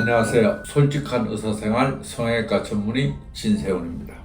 안녕하세요. 솔직한 의사생활 성형외과 전문의 진세훈입니다.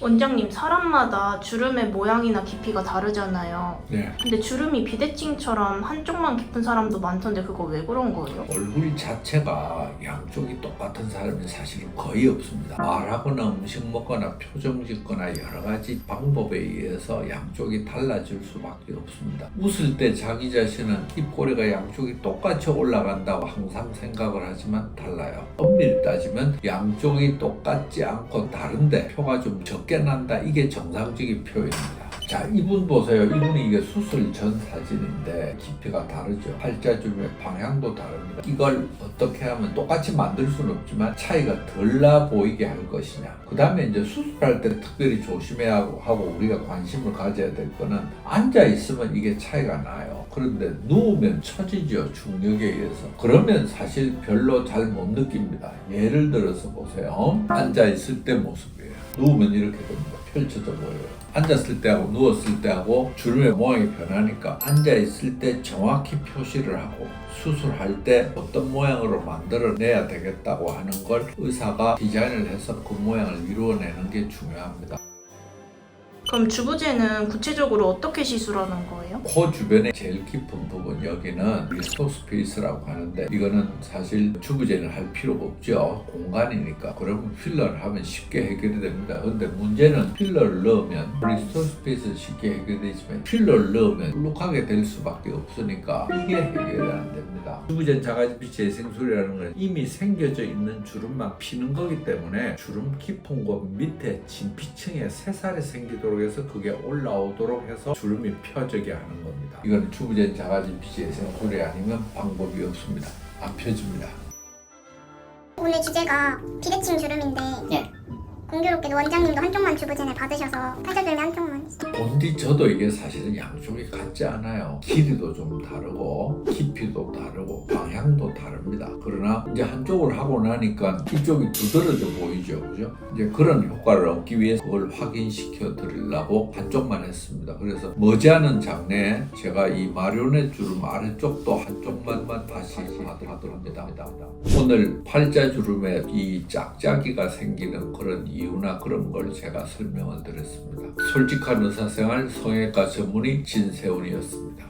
원장님, 사람마다 주름의 모양이나 깊이가 다르잖아요. 네. 근데 주름이 비대칭처럼 한쪽만 깊은 사람도 많던데 그거 왜 그런 거예요? 얼굴 자체가 양쪽이 똑같은 사람이 사실은 거의 없습니다. 말하거나 음식 먹거나 표정 짓거나 여러 가지 방법에 의해서 양쪽이 달라질 수밖에 없습니다. 웃을 때 자기 자신은 입꼬리가 양쪽이 똑같이 올라간다고 항상 생각을 하지만 달라요. 엄밀히 따지면 양쪽이 똑같지 않고 다른데 표가 좀 적게 난다. 이게 정상적인 표현입니다. 자, 이분 보세요. 이분이 이게 수술 전 사진인데 깊이가 다르죠. 팔자주름의 방향도 다릅니다. 이걸 어떻게 하면 똑같이 만들 수는 없지만 차이가 덜 나 보이게 할 것이냐. 그 다음에 이제 수술할 때 특별히 조심해야 하고, 우리가 관심을 가져야 될 거는 앉아 있으면 이게 차이가 나요. 그런데 누우면 처지죠. 중력에 의해서. 그러면 사실 별로 잘 못 느낍니다. 예를 들어서 보세요. 앉아 있을 때 모습이에요. 누우면 이렇게 됩니다. 펼쳐져 보여요. 앉았을 때하고 누웠을 때하고 주름의 모양이 변하니까 앉아 있을 때 정확히 표시를 하고 수술할 때 어떤 모양으로 만들어내야 되겠다고 하는 걸 의사가 디자인을 해서 그 모양을 이루어내는 게 중요합니다. 그럼 주부제는 구체적으로 어떻게 시술하는 거예요? 코 주변의 제일 깊은 부분 여기는 리스토 스페이스라고 하는데 이거는 사실 주부제는 할 필요가 없죠. 공간이니까. 그러면 필러를 하면 쉽게 해결이 됩니다. 근데 문제는 필러를 넣으면 리스토 스페이스 쉽게 해결되지만 필러를 넣으면 울룩하게 될 수밖에 없으니까 이게 해결이 안 됩니다. 주부제 자가지피 재생술이라는 건 이미 생겨져 있는 주름만 피는 거기 때문에 주름 깊은 곳 밑에 진피층에 새살이 생기도록 해서 그게 올라오도록 해서 주름이 펴지게 하는. 이건 주부제 자가진피 재생술이 아니면 방법이 없습니다. 안 펴집니다. 오늘 주제가 비대칭 주름인데 네. 공교롭게도 원장님도 한쪽만 주부진을 받으셔서 팔자주름이 한쪽만 본디 저도 이게 사실은 양쪽이 같지 않아요. 길이도 좀 다르고 깊이도 다르고 방향도 다릅니다. 그러나 이제 한쪽을 하고 나니까 이쪽이 두드러져 보이죠, 그죠? 이제 그런 효과를 얻기 위해서 그걸 확인시켜 드리려고 한쪽만 했습니다. 그래서 머지않은 장래에 제가 이 마리오넷 주름 아래쪽도 한쪽만만 다시 하도록 합니다. 오늘 팔자 주름에 이 짝짝이가 생기는 그런 이유나 그런 걸 제가 설명을 드렸습니다. 솔직한 의사 생활 성형외과 전문의 진세훈이었습니다.